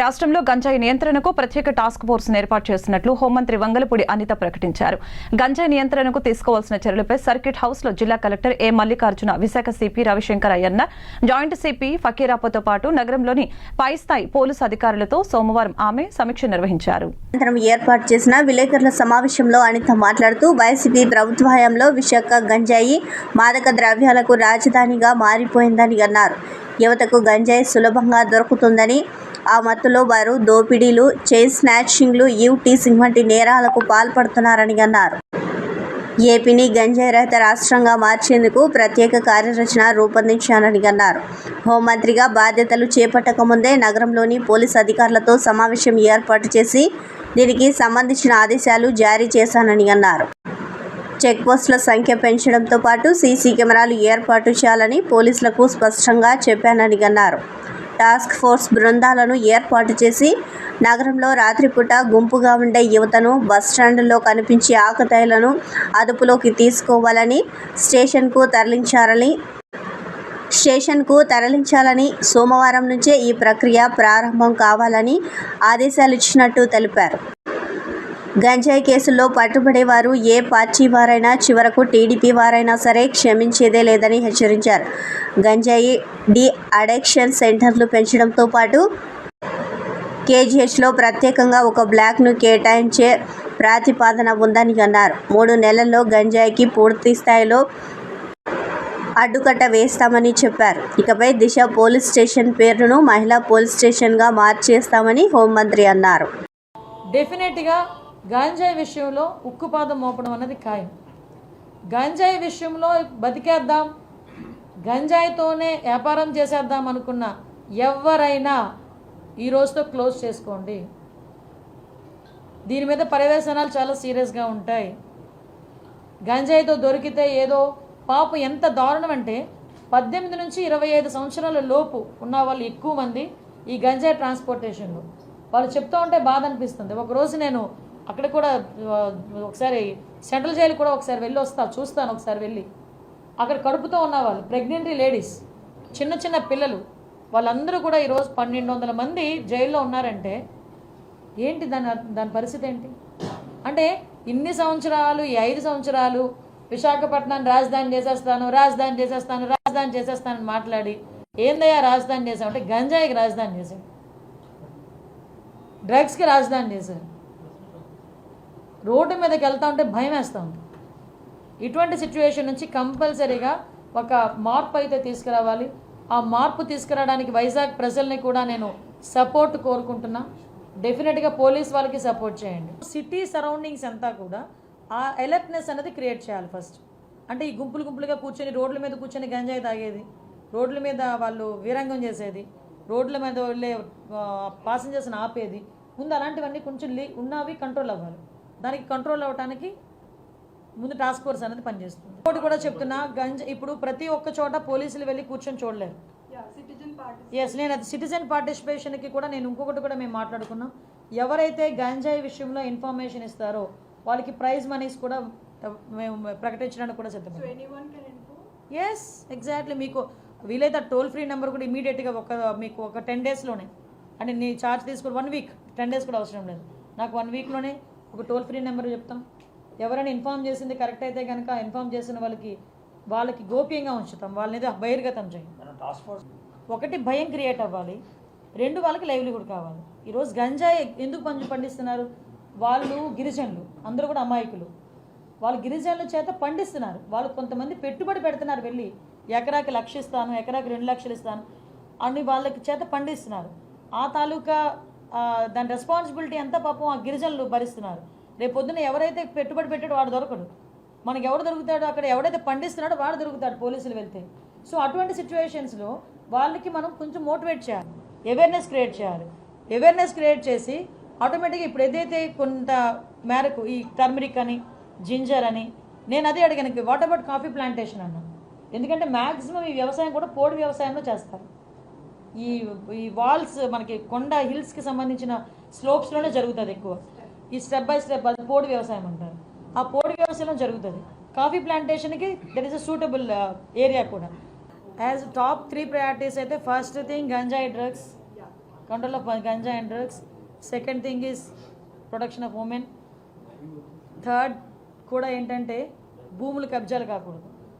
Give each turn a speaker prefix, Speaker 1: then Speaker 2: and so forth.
Speaker 1: రాష్ట్రంలో గంజాయి నియంత్రణకు ప్రత్యేక టాస్క్ ఫోర్స్ ఏర్పాటు చేస్తున్నట్లు హోంమంత్రి వంగలపూడి అనిత ప్రకటించారు. గంజాయి నియంత్రణకు తీసుకోవాల్సిన చర్యలపై సర్కిట్ హౌస్లో జిల్లా collector A Mallikarjuna Visakha CP Ravishankar Ayyanna joint CP ఫకీరాపతో పాటు నగరంలోని పై స్థాయి పోలీసు అధికారులతో సోమవారం ఆమె సమీక్ష నిర్వహించారు.
Speaker 2: ఏర్పాటు చేసిన విలేకరుల సమావేశంలో అనిత మాట్లాడుతూ వైసీపీ ప్రభుత్వ హయాంలో విశాఖ గంజాయి మాదక ద్రవ్యాలకు రాజధానిగా మారిపోయిందని అన్నారు. యువతకు గంజాయి సులభంగా దొరుకుతుందని ఆ మత్తులో వారు దోపిడీలు చైన్ స్నాచింగ్లు యూటీసింగ్ వంటి నేరాలకు పాల్పడుతున్నారని అన్నారు. ఏపీని గంజాయి రహిత రాష్ట్రంగా మార్చేందుకు ప్రత్యేక కార్యరచన రూపొందించానని అన్నారు. హోంమంత్రిగా బాధ్యతలు చేపట్టక ముందే నగరంలోని పోలీస్ అధికారులతో సమావేశం ఏర్పాటు చేసి దీనికి సంబంధించిన ఆదేశాలు జారీ చేశానని అన్నారు. చెక్పోస్టుల సంఖ్య పెంచడంతో పాటు సీసీ కెమెరాలు ఏర్పాటు చేయాలని పోలీసులకు స్పష్టంగా చెప్పానని అన్నారు. టాస్క్ ఫోర్స్ బృందాలను ఏర్పాటు చేసి నగరంలో రాత్రిపూట గుంపుగా ఉండే యువతను బస్టాండ్లో కనిపించే ఆకతాయిలను అదుపులోకి తీసుకోవాలని స్టేషన్కు తరలించారని స్టేషన్కు తరలించాలని సోమవారం నుంచే ఈ ప్రక్రియ ప్రారంభం కావాలని ఆదేశాలు ఇచ్చినట్టు తెలిపారు. గంజాయి కేసుల్లో పట్టుబడేవారు ఏ పార్టీ వారైనా చివరకు టీడీపీ వారైనా సరే క్షమించేదే లేదని హెచ్చరించారు. గంజాయి డి అడిక్షన్ సెంటర్లు పెంచడంతో పాటు కేజీహెచ్లో ప్రత్యేకంగా ఒక బ్లాక్ను కేటాయించే ప్రతిపాదన ఉందని అన్నారు. మూడు నెలల్లో గంజాయికి పూర్తి స్థాయిలో అడ్డుకట్ట వేస్తామని చెప్పారు. ఇకపై దిశ పోలీస్ స్టేషన్ పేరును మహిళా పోలీస్ స్టేషన్గా మార్చేస్తామని హోంమంత్రి అన్నారు.
Speaker 3: డెఫినెట్గా గాంజాయి విషయంలో ఉక్కుపాదం మోపడం అన్నది ఖాయం. గంజాయి విషయంలో బతికేద్దాం గంజాయితోనే వ్యాపారం చేసేద్దాం అనుకున్న ఎవరైనా ఈ రోజుతో క్లోజ్ చేసుకోండి. దీని మీద పర్యవేశనాలు చాలా సీరియస్గా ఉంటాయి. గంజాయితో దొరికితే ఏదో పాపం ఎంత దారుణం అంటే పద్దెనిమిది నుంచి ఇరవై ఐదు సంవత్సరాల లోపు ఉన్న వాళ్ళు ఎక్కువ మంది ఈ గంజాయి ట్రాన్స్పోర్టేషన్లో. వాళ్ళు చెప్తూ ఉంటే బాధ అనిపిస్తుంది. ఒకరోజు నేను అక్కడ కూడా ఒకసారి సెంట్రల్ జైలు కూడా ఒకసారి వెళ్ళి వస్తా చూస్తాను ఒకసారి వెళ్ళి. అక్కడ కడుపుతో ఉన్నవాళ్ళు ప్రెగ్నెంట్ లేడీస్ చిన్న చిన్న పిల్లలు వాళ్ళందరూ కూడా ఈరోజు పన్నెండు వందల మంది జైల్లో ఉన్నారంటే ఏంటి దాని దాని పరిస్థితి ఏంటి? అంటే ఇన్ని సంవత్సరాలు ఈ ఐదు సంవత్సరాలు విశాఖపట్నాన్ని రాజధాని చేసేస్తాను రాజధాని చేసేస్తాను రాజధాని చేసేస్తానని మాట్లాడి ఏందయ్యా రాజధాని చేసావు అంటే గంజాయికి రాజధాని చేశాం డ్రగ్స్కి రాజధాని చేశారు. రోడ్డు మీదకి వెళ్తా ఉంటే భయం వేస్తూ ఉంది. ఇటువంటి సిచ్యువేషన్ నుంచి కంపల్సరీగా ఒక మార్పు అయితే తీసుకురావాలి. ఆ మార్పు తీసుకురావడానికి వైజాగ్ ప్రజల్ని కూడా నేను సపోర్ట్ కోరుకుంటున్నా. డెఫినెట్గా పోలీస్ వాళ్ళకి సపోర్ట్ చేయండి. సిటీ సరౌండింగ్స్ అంతా కూడా ఆ అలర్ట్నెస్ అనేది క్రియేట్ చేయాలి ఫస్ట్ అంటే ఈ గుంపులు గుంపులుగా కూర్చొని రోడ్ల మీద కూర్చొని గంజాయి తాగేది రోడ్ల మీద వాళ్ళు వీరంగం చేసేది రోడ్ల మీద వెళ్ళే పాసింజర్స్ని ఆపేది ముందు అలాంటివన్నీ కొంచెం లీ ఉన్నవి కంట్రోల్ అవ్వాలి. దానికి కంట్రోల్ అవ్వడానికి ముందు టాస్క్ ఫోర్స్ అనేది పనిచేస్తుంది. ఇంకోటి కూడా చెప్తున్నా గంజ ఇప్పుడు ప్రతి ఒక్క చోట పోలీసులు వెళ్ళి కూర్చొని చూడలేరు. ఎస్ నేను అది సిటిజన్ పార్టిసిపేషన్కి కూడా నేను ఇంకొకటి కూడా మేము మాట్లాడుకున్నాం. ఎవరైతే గంజాయి విషయంలో ఇన్ఫర్మేషన్ ఇస్తారో వాళ్ళకి ప్రైజ్ మనీస్ కూడా మేము ప్రకటించడానికి కూడా సిద్ధం ఎస్ ఎగ్జాక్ట్లీ మీకు వీలైతే టోల్ ఫ్రీ నెంబర్ కూడా ఇమీడియట్గా ఒక మీకు ఒక టెన్ డేస్లోనే అంటే నీ ఛార్జ్ తీసుకుని వన్ వీక్ టెన్ డేస్ కూడా అవసరం లేదు. నాకు వన్ వీక్లోనే ఒక టోల్ ఫ్రీ నెంబర్ చెప్తాం. ఎవరైనా ఇన్ఫామ్ చేసింది కరెక్ట్ అయితే కనుక ఇన్ఫామ్ చేసిన వాళ్ళకి వాళ్ళకి గోప్యంగా ఉంచుతాం. వాళ్ళని బహిర్గతం చేయం. ఒకటి భయం క్రియేట్ అవ్వాలి. రెండు వాళ్ళకి లైవ్లీహుడ్ కావాలి. ఈరోజు గంజాయి ఎందుకు పంచి పండిస్తున్నారు? వాళ్ళు గిరిజనులు అందరూ కూడా అమాయకులు. వాళ్ళు గిరిజనుల చేత పండిస్తున్నారు. వాళ్ళు కొంతమంది పెట్టుబడి పెడుతున్నారు వెళ్ళి. ఎకరాకి లక్ష ఇస్తాను ఎకరాకి రెండు లక్షలు ఇస్తాను అని వాళ్ళకి చేత పండిస్తున్నారు. ఆ తాలూకా దాని రెస్పాన్సిబిలిటీ అంతా పాపం ఆ గిరిజనులు భరిస్తున్నారు. రేపు పొద్దున్న ఎవరైతే పెట్టుబడి పెట్టాడో వాడు దొరకడు. మనకి ఎవడు దొరుకుతాడో అక్కడ ఎవడైతే పండిస్తున్నాడో వాడు దొరుకుతాడు పోలీసులు వెళ్తే. సో అటువంటి సిచ్యువేషన్స్లో వాళ్ళకి మనం కొంచెం మోటివేట్ చేయాలి. అవేర్నెస్ క్రియేట్ చేయాలి. అవేర్నెస్ క్రియేట్ చేసి ఆటోమేటిక్గా ఇప్పుడు ఏదైతే కొంత మేరకు ఈ టర్మరిక్ అని జింజర్ అని నేను అదే అడిగాను వాట్ అబౌట్ కాఫీ ప్లాంటేషన్ అన్నా. ఎందుకంటే మ్యాక్సిమం ఈ వ్యవసాయం కూడా పోడు వ్యవసాయంలో చేస్తారు. ఈ ఈ వాల్స్ మనకి కొండ హిల్స్కి సంబంధించిన స్లోప్స్లోనే జరుగుతుంది ఎక్కువ. ఈ స్టెప్ బై స్టెప్ అది పోడు వ్యవసాయం అంటారు. ఆ పోడు వ్యవసాయంలో జరుగుతుంది. Coffee ప్లాంటేషన్కి that is a suitable area కూడా. యాజ్ టాప్ త్రీ ప్రయారిటీస్ అయితే first thing ganjai drugs control of ganjai and drugs second thing is production of women third కూడా ఏంటంటే భూములు కబ్జాలు కాకూడదు.